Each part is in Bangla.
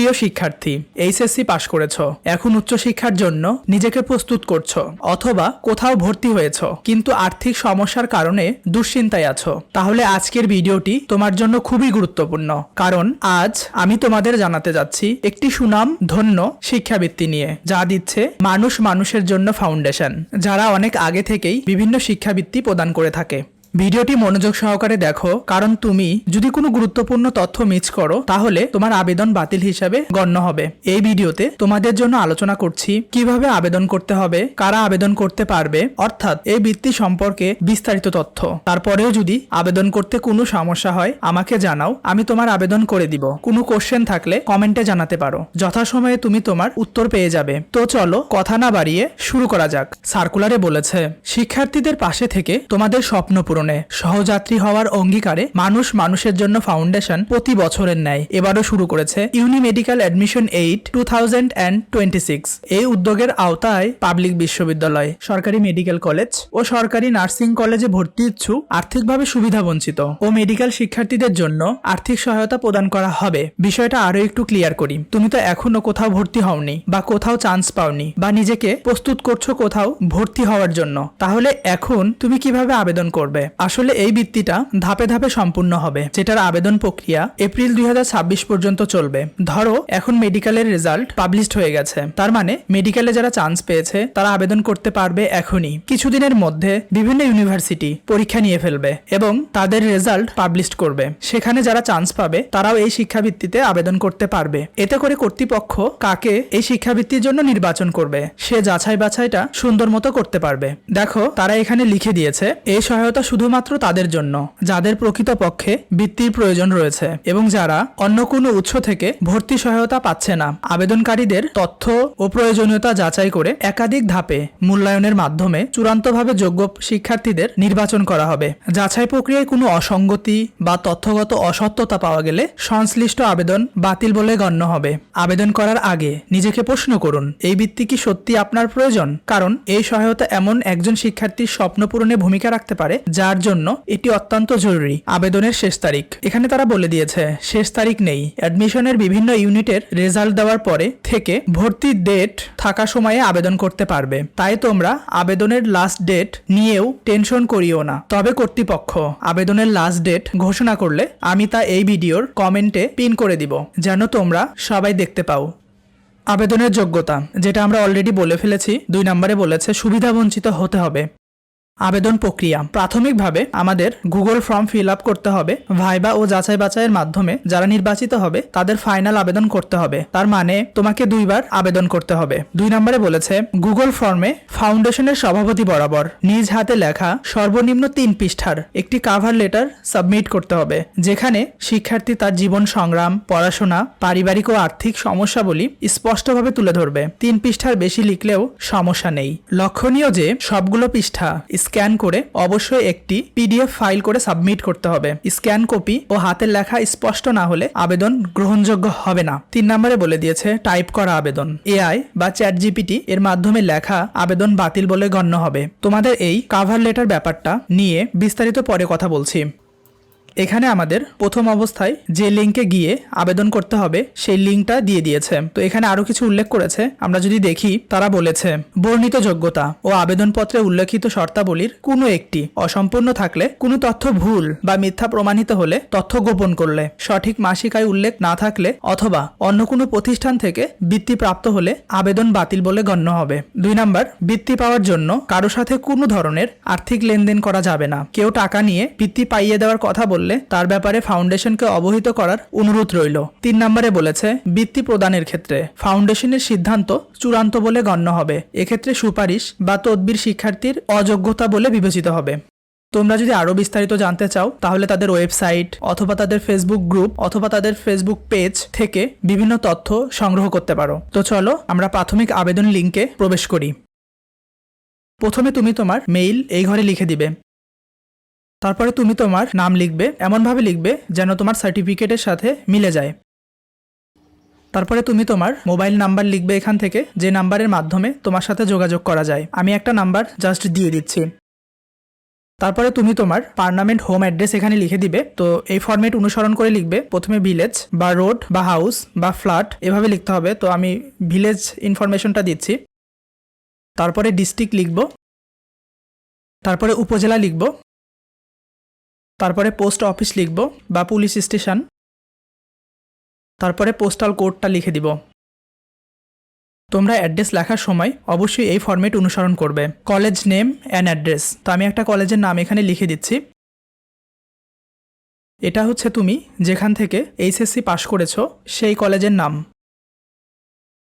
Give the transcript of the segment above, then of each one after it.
প্রিয় শিক্ষার্থী, এইচএসসি পাশ করেছ। এখন উচ্চশিক্ষার জন্য নিজেকে প্রস্তুত করছ অথবা কোথাও ভর্তি হয়েছ, কিন্তু আর্থিক সমস্যার কারণে দুশ্চিন্তায় আছো। তাহলে আজকের ভিডিওটি তোমার জন্য খুবই গুরুত্বপূর্ণ, কারণ আজ আমি তোমাদের জানাতে যাচ্ছি একটি সুনাম ধন্য শিক্ষাবৃত্তি নিয়ে, যা দিচ্ছে মানুষ মানুষের জন্য ফাউন্ডেশন, যারা অনেক আগে থেকেই বিভিন্ন শিক্ষাবৃত্তি প্রদান করে থাকে। ভিডিওটি মনোযোগ সহকারে দেখো, কারণ তুমি যদি কোনো গুরুত্বপূর্ণ তথ্য মিস করো, তাহলে তোমার আবেদন বাতিল হিসাবে গণ্য হবে। এই ভিডিওতে তোমাদের জন্য আলোচনা করছি, কীভাবে আবেদন করতে হবে, কারা আবেদন করতে পারবে, অর্থাৎ এই বৃত্তি সম্পর্কে বিস্তারিত তথ্য। তারপরেও যদি আবেদন করতে কোনো সমস্যা হয়, আমাকে জানাও, আমি তোমার আবেদন করে দিব। কোনো কোশ্চেন থাকলে কমেন্টে জানাতে পারো। যথাসময়ে তুমি তোমার উত্তর পেয়ে যাবে। তো চলো, কথা না বাড়িয়ে শুরু করা যাক। সার্কুলারে বলেছে, শিক্ষার্থীদের পাশে থেকে তোমাদের স্বপ্ন পূরণে সহযাত্রী হওয়ার অঙ্গীকারে মানুষ মানুষের জন্য ফাউন্ডেশন প্রতি বছরের ন্যায়। এবারও শুরু করেছে uni medical admission eight two thousand এই উদ্যোগের আওতায় পাবলিক বিশ্ববিদ্যালয়, সরকারি মেডিকেল কলেজ ও সরকারি নার্সিং কলেজে ভর্তি ইচ্ছুক, আর্থিকভাবে সুবিধা বঞ্চিত ও মেডিকেল শিক্ষার্থীদের জন্য আর্থিক সহায়তা প্রদান করা হবে। বিষয়টা আরও একটু ক্লিয়ার করি। তুমি তো এখনও কোথাও ভর্তি হওনি বা কোথাও চান্স পাওনি বা নিজেকে প্রস্তুত করছ কোথাও ভর্তি হওয়ার জন্য। তাহলে এখন তুমি কীভাবে আবেদন করবে? আসলে এই বৃত্তিটা ধাপে ধাপে সম্পূর্ণ হবে, যেটার আবেদন প্রক্রিয়া এপ্রিল দুই পর্যন্ত চলবে। ধরো, এখন মেডিকেলের রেজাল্ট পাবলিশড হয়ে গেছে। তার মানে মেডিকেলে যারা চান্স পেয়েছে, তারা আবেদন করতে পারবে এখনই। কিছুদিনের মধ্যে বিভিন্ন ইউনিভার্সিটি পরীক্ষা নিয়ে ফেলবে এবং তাদের রেজাল্ট পাবলিশ করবে। সেখানে যারা চান্স পাবে, তারাও এই শিক্ষাবৃত্তিতে আবেদন করতে পারবে। এতে করে কর্তৃপক্ষ কাকে এই শিক্ষাবৃত্তির জন্য নির্বাচন করবে, সে যাচাই বাছাইটা সুন্দর মতো করতে পারবে। দেখো, তারা এখানে লিখে দিয়েছে এই সহায়তা শুধুমাত্র তাদের জন্য, যাদের প্রকৃতপক্ষে বৃত্তির প্রয়োজন রয়েছে, এবং যারা অন্য কোনো উৎস থেকে ভর্তি সহায়তা পাচ্ছে না। আবেদনকারীদের তথ্য ও প্রয়োজনীয়তা যাচাই করে একাধিক ধাপে মূল্যায়নের মাধ্যমে চূড়ান্তভাবে যোগ্য শিক্ষার্থীদের নির্বাচন করা হবে। যাচাই প্রক্রিয়ায় কোনো অসঙ্গতি বা তথ্যগত অসত্যতা পাওয়া গেলে সংশ্লিষ্ট আবেদন বাতিল বলে গণ্য হবে। আবেদন করার আগে নিজেকে প্রশ্ন করুন, এই বৃত্তি কি সত্যি আপনার প্রয়োজন? কারণ এই সহায়তা এমন একজন শিক্ষার্থীর স্বপ্ন পূরণে ভূমিকা রাখতে পারে যার জন্য এটি অত্যন্ত জরুরি। আবেদনের শেষ তারিখ। এখানে তারা বলে দিয়েছে, শেষ তারিখ নেই। অ্যাডমিশনের বিভিন্ন ইউনিটের রেজাল্ট দেওয়ার পরে থেকে ভর্তির ডেট থাকা সময়ে আবেদন করতে পারবে। তাই তোমরা আবেদনের লাস্ট ডেট নিয়েও টেনশন করিও না। তবে কর্তৃপক্ষ আবেদনের লাস্ট ডেট ঘোষণা করলে আমি তা এই ভিডিওর কমেন্টে পিন করে দিব, যেন তোমরা সবাই দেখতে পাও। আবেদনের যোগ্যতা, যেটা আমরা অলরেডি বলে ফেলেছি, দুই নম্বরে বলেছে সুবিধাবঞ্চিত হতে হবে। আবেদন প্রক্রিয়া। প্রাথমিকভাবে আমাদের গুগল ফর্ম ফিল আপ করতে হবে, ভাইবা ও যাচাই বাছাইয়ের মাধ্যমে যারা নির্বাচিত হবে, তাদের ফাইনাল আবেদন করতে হবে। তার মানে তোমাকে দুইবার আবেদন করতে হবে। দুই নম্বরে বলেছে, গুগল ফর্মে ফাউন্ডেশনের সভাপতি বরাবর নিজ হাতে লেখা সর্বনিম্ন তিন পৃষ্ঠার একটি কাভার লেটার সাবমিট করতে হবে, যেখানে শিক্ষার্থী তার জীবন সংগ্রাম, পড়াশোনা, পারিবারিক ও আর্থিক সমস্যাবলী স্পষ্টভাবে তুলে ধরবে। তিন পৃষ্ঠার বেশি লিখলেও সমস্যা নেই। লক্ষণীয় যে, সবগুলো পৃষ্ঠা স্ক্যান করে অবশ্যই একটি পিডিএফ ফাইল করে সাবমিট করতে হবে। স্ক্যান কপি ও হাতের লেখা স্পষ্ট না হলে আবেদন গ্রহণযোগ্য হবে না। তিন নম্বরে বলে দিয়েছে, টাইপ করা আবেদন। এআই বা চ্যাট জিপিটি এর মাধ্যমে লেখা আবেদন বাতিল বলে গণ্য হবে। তোমাদের এই কাভার লেটার ব্যাপারটা নিয়ে বিস্তারিত পরে কথা বলছি। এখানে আমাদের প্রথম অবস্থায় যে লিঙ্কে গিয়ে আবেদন করতে হবে, সেই লিঙ্কটা দিয়ে দিয়েছে। তো এখানে আরও কিছু উল্লেখ করেছে। আমরা যদি দেখি, তারা বলেছে, বর্ণিত যোগ্যতা ও আবেদনপত্রে উল্লেখিত শর্তাবলীর কোনো একটি অসম্পূর্ণ থাকলে কোনো তথ্য ভুল বা মিথ্যা প্রমাণিত হলে তথ্য গোপন করলে। সঠিক মাসিক আয় উল্লেখ না থাকলে অথবা অন্য কোনো প্রতিষ্ঠান থেকে বৃত্তি প্রাপ্ত হলে আবেদন বাতিল বলে গণ্য হবে। দুই নাম্বার, বৃত্তি পাওয়ার জন্য কারও সাথে কোনো ধরনের আর্থিক লেনদেন করা যাবে না। কেউ টাকা নিয়ে বৃত্তি পাইয়ে দেওয়ার কথা বললে তার ব্যাপারে ফাউন্ডেশনকে অবহিত করার অনুরোধ রইল। তিন নম্বরে বলেছে, বৃত্তি প্রদানের ক্ষেত্রে ফাউন্ডেশনের সিদ্ধান্ত চূড়ান্ত বলে গণ্য হবে। এক্ষেত্রে সুপারিশ বা তদবির শিক্ষার্থীর অযোগ্যতা বলে বিবেচিত হবে। তোমরা যদি আরও বিস্তারিত জানতে চাও, তাহলে তাদের ওয়েবসাইট অথবা তাদের ফেসবুক গ্রুপ অথবা তাদের ফেসবুক পেজ থেকে বিভিন্ন তথ্য সংগ্রহ করতে পারো। তো চলো, আমরা প্রাথমিক আবেদন লিঙ্কে প্রবেশ করি। প্রথমে তুমি তোমার মেইল এই ঘরে লিখে দিবে। তারপরে তুমি তোমার নাম লিখবে, এমনভাবে লিখবে যেন তোমার সার্টিফিকেটের সাথে মিলে যায়। তারপরে তুমি তোমার মোবাইল নাম্বার লিখবে এখান থেকে, যে নাম্বারের মাধ্যমে তোমার সাথে যোগাযোগ করা যায়। আমি একটা নাম্বার জাস্ট দিয়ে দিচ্ছি। তারপরে তুমি তোমার পার্মানেন্ট হোম অ্যাড্রেস এখানে লিখে দিবে। তো এই ফরম্যাট অনুসরণ করে লিখবে, প্রথমে ভিলেজ বা রোড বা হাউস বা ফ্ল্যাট এভাবে লিখতে হবে। তো আমি ভিলেজ ইনফরমেশনটা দিচ্ছি। তারপরে ডিস্ট্রিক্ট লিখব। তারপরে উপজেলা লিখব। তারপরে পোস্ট অফিস লিখব বা পুলিশ স্টেশন। তারপরে পোস্টাল কোডটা লিখে দিব। তোমরা অ্যাড্রেস লেখার সময় অবশ্যই এই ফরম্যাট অনুসরণ করবে। কলেজ নেম অ্যান্ড অ্যাড্রেস তো আমি একটা কলেজের নাম এখানে লিখে দিচ্ছি। এটা হচ্ছে তুমি যেখান থেকে এইচএসসি পাশ করেছ, সেই কলেজের নাম।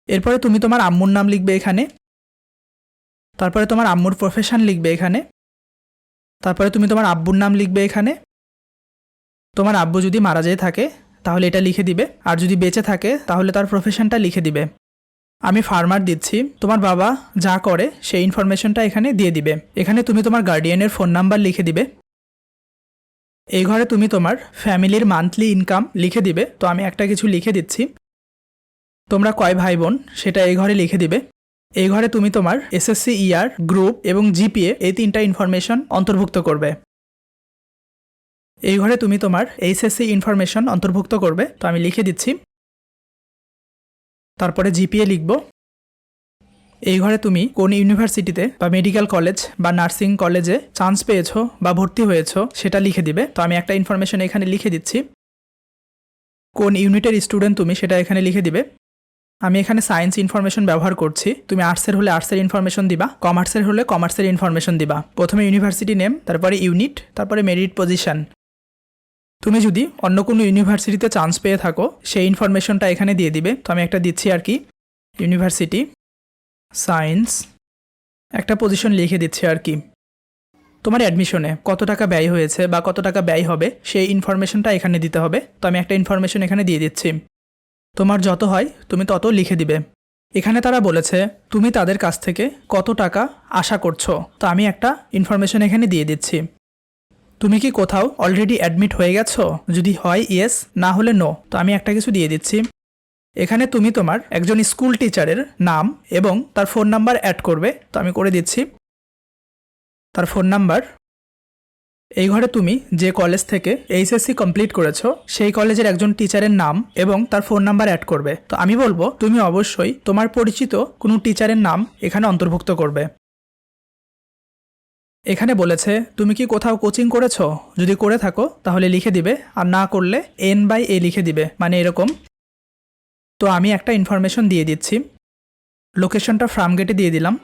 এরপরে তুমি তোমার আম্মুর নাম লিখবে এখানে। তারপরে তোমার আম্মুর প্রফেশন লিখবে এখানে। তারপরে তুমি তোমার আব্বুর নাম লিখবে এখানে। তোমার আব্বু যদি মারা যেয়ে থাকে, তাহলে এটা লিখে দিবে। আর যদি বেঁচে থাকে, তাহলে তার প্রফেশনটা লিখে দিবে। আমি ফার্মার দিচ্ছি। তোমার বাবা যা করে, সেই ইনফরমেশনটা এখানে দিয়ে দিবে। এখানে তুমি তোমার গার্ডিয়ানের ফোন নাম্বার লিখে দিবে। এই ঘরে তুমি তোমার ফ্যামিলির মান্থলি ইনকাম লিখে দিবে। তো আমি একটা কিছু লিখে দিচ্ছি। তোমরা কয় ভাই বোন, সেটা এই ঘরে লিখে দিবে। এই ঘরে তুমি তোমার এসএসসি ইয়ার গ্রুপ এবং জিপিএ এই তিনটা ইনফরমেশন অন্তর্ভুক্ত করবে। এই ঘরে তুমি তোমার এইচএসসি ইনফরমেশন অন্তর্ভুক্ত করবে, তো আমি লিখে দিচ্ছি। তারপরে জিপিএ লিখব। এই ঘরে তুমি কোন ইউনিভার্সিটিতে বা মেডিকেল কলেজ বা নার্সিং কলেজে চান্স পেয়েছ বা ভর্তি হয়েছো সেটা লিখে দিবে। তো আমি একটা ইনফরমেশন এখানে লিখে দিচ্ছি। কোন ইউনিটের স্টুডেন্ট তুমি সেটা এখানে লিখে দিবে। আমি এখানে সায়েন্স ইনফরমেশন ব্যবহার করছি। তুমি আর্টসের হলে আর্টসের ইনফরমেশন দিবা কমার্সের হলে কমার্সের ইনফরমেশন দিবা। প্রথমে ইউনিভার্সিটি নেম তারপরে ইউনিট তারপরে মেরিট পজিশন তুমি যদি অন্য কোনো ইউনিভার্সিটিতে চান্স পেয়ে থাকো, সেই ইনফরমেশনটা এখানে দিয়ে দিবে। তো আমি একটা দিচ্ছি আর কি। ইউনিভার্সিটি সায়েন্স একটা পজিশন লিখে দিচ্ছি আর কি। তোমার অ্যাডমিশনে কত টাকা ব্যয় হয়েছে বা কত টাকা ব্যয় হবে, সেই ইনফরমেশনটা এখানে দিতে হবে। তো আমি একটা ইনফরমেশন এখানে দিয়ে দিচ্ছি। তোমার যত হয়, তুমি তত লিখে দিবে। এখানে তারা বলেছে, তুমি তাদের কাছ থেকে কত টাকা আশা করছ? তো আমি একটা ইনফরমেশন এখানে দিয়ে দিচ্ছি। তুমি কি কোথাও অলরেডি অ্যাডমিট হয়ে গেছো? যদি হয় ইয়েস না হলে নো তো আমি একটা কিছু দিয়ে দিচ্ছি। এখানে তুমি তোমার একজন স্কুল টিচারের নাম এবং তার ফোন নাম্বার অ্যাড করবে। তো আমি করে দিচ্ছি। তার ফোন নাম্বার এই ঘরে তুমি যে কলেজ থেকে এইচএসসি কমপ্লিট করেছ, সেই কলেজের একজন টিচারের নাম এবং তার ফোন নাম্বার অ্যাড করবে। তো আমি বলব, তুমি অবশ্যই তোমার পরিচিত কোনো টিচারের নাম এখানে অন্তর্ভুক্ত করবে। এখানে বলেছে, তুমি কি কোথাও কোচিং করেছ? যদি করে থাকো, তাহলে লিখে দিবে, আর না করলে এন বাই এ লিখে দিবে। মানে এরকম। তো আমি একটা ইনফরমেশন দিয়ে দিচ্ছি। লোকেশনটা ফার্মগেটে দিয়ে দিলাম।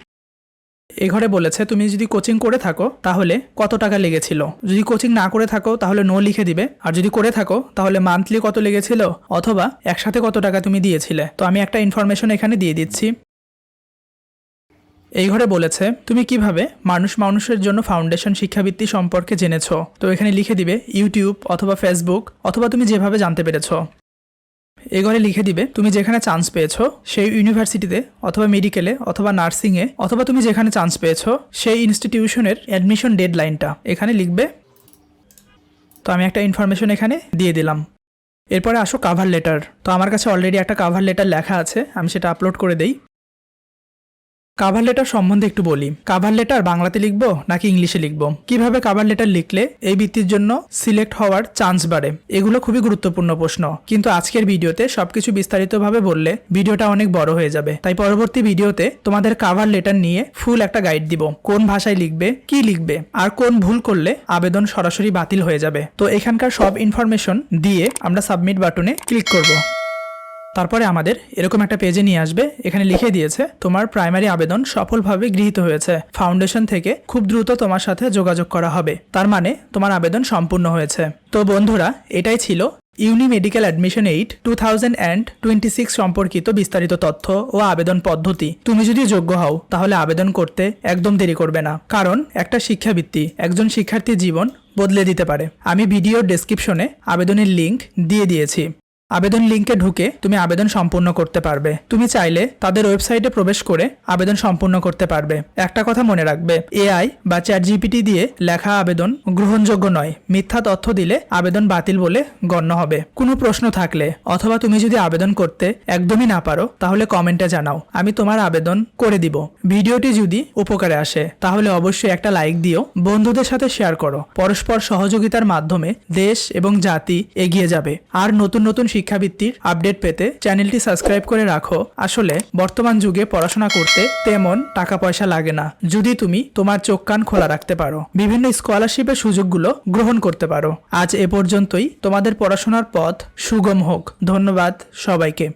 এ ঘরে বলেছে, তুমি যদি কোচিং করে থাকো, তাহলে কত টাকা লেগেছিল? যদি কোচিং না করে থাকো, তাহলে নো লিখে দিবে। আর যদি করে থাকো, তাহলে মান্থলি কত লেগেছিল? অথবা একসাথে কত টাকা তুমি দিয়েছিলে? তো আমি একটা ইনফরমেশন এখানে দিয়ে দিচ্ছি। এই ঘরে বলেছে, তুমি কীভাবে মানুষ মানুষের জন্য ফাউন্ডেশন শিক্ষাবৃত্তি সম্পর্কে জেনেছো? তো এখানে লিখে দিবে ইউটিউব অথবা ফেসবুক অথবা তুমি যেভাবে জানতে পেরেছ। এই ঘরে লিখে দিবে, তুমি যেখানে চান্স পেয়েছ, সেই ইউনিভার্সিটিতে অথবা মেডিকেলে অথবা নার্সিংয়ে অথবা তুমি যেখানে চান্স পেয়েছ, সেই ইনস্টিটিউশনের অ্যাডমিশন ডেডলাইনটা এখানে লিখবে, তো আমি একটা ইনফরমেশন এখানে দিয়ে দিলাম। এরপরে আসো কাভার লেটার তো আমার কাছে অলরেডি একটা কাভার লেটার লেখা আছে, আমি সেটা আপলোড করে দেই। কাভার লেটার সম্বন্ধে একটু বলি। কাভার লেটার বাংলাতে লিখব নাকি ইংলিশে লিখব? কীভাবে কাভার লেটার লিখলে এই বৃত্তির জন্য সিলেক্ট হওয়ার চান্স বাড়ে? এগুলো খুবই গুরুত্বপূর্ণ প্রশ্ন। কিন্তু আজকের ভিডিওতে সবকিছু বিস্তারিতভাবে বললে ভিডিওটা অনেক বড় হয়ে যাবে। তাই পরবর্তী ভিডিওতে তোমাদের কাভার লেটার নিয়ে ফুল একটা গাইড দিব। কোন ভাষায় লিখবে, কি লিখবে, আর কোন ভুল করলে আবেদন সরাসরি বাতিল হয়ে যাবে। তো এখানকার সব ইনফরমেশন দিয়ে আমরা সাবমিট বাটনে ক্লিক করব। তারপরে আমাদের এরকম একটা পেজে নিয়ে আসবে। এখানে লিখে দিয়েছে, তোমার প্রাইমারি আবেদন সফলভাবে গৃহীত হয়েছে। ফাউন্ডেশন থেকে খুব দ্রুত তোমার সাথে যোগাযোগ করা হবে। তার মানে তোমার আবেদন সম্পূর্ণ হয়েছে। তো বন্ধুরা, এটাই ছিল uni medical admission eight two thousand and twenty six সম্পর্কিত বিস্তারিত তথ্য ও আবেদন পদ্ধতি। তুমি যদি যোগ্য হও, তাহলে আবেদন করতে একদম দেরি করবে না। কারণ একটা শিক্ষাবৃত্তি একজন শিক্ষার্থীর জীবন বদলে দিতে পারে। আমি ভিডিওর ডেসক্রিপশনে আবেদনের লিঙ্ক দিয়ে দিয়েছি। আবেদন লিঙ্কে ঢুকে তুমি আবেদন সম্পূর্ণ করতে পারবে। তুমি চাইলে তাদের ওয়েবসাইটে প্রবেশ করে আবেদন সম্পূর্ণ করতে পারবে। একটা কথা মনে রাখবে, এআই বা চ্যাট জিপিটি দিয়ে লেখা আবেদন গ্রহণযোগ্য নয়। মিথ্যা তথ্য দিলে আবেদন বাতিল বলে গণ্য হবে। কোনো প্রশ্ন থাকলে অথবা তুমি যদি আবেদন করতে একদমই না পারো, তাহলে কমেন্টে জানাও। আমি তোমার আবেদন করে দিব। ভিডিওটি যদি উপকারে আসে, তাহলে অবশ্যই একটা লাইক দিও। বন্ধুদের সাথে শেয়ার করো। পরস্পর সহযোগিতার মাধ্যমে দেশ এবং জাতি এগিয়ে যাবে। আর নতুন নতুন শিক্ষাবৃত্তির আপডেট পেতে চ্যানেলটি সাবস্ক্রাইব করে রাখো। আসলে, বর্তমান যুগে পড়াশোনা করতে তেমন টাকা পয়সা লাগে না। যদি তুমি তোমার চোখ কান খোলা রাখতে পারো, বিভিন্ন স্কলারশিপের সুযোগগুলো গ্রহণ করতে পারো। আজ এ পর্যন্তই। তোমাদের পড়াশোনার পথ সুগম হোক। ধন্যবাদ সবাইকে।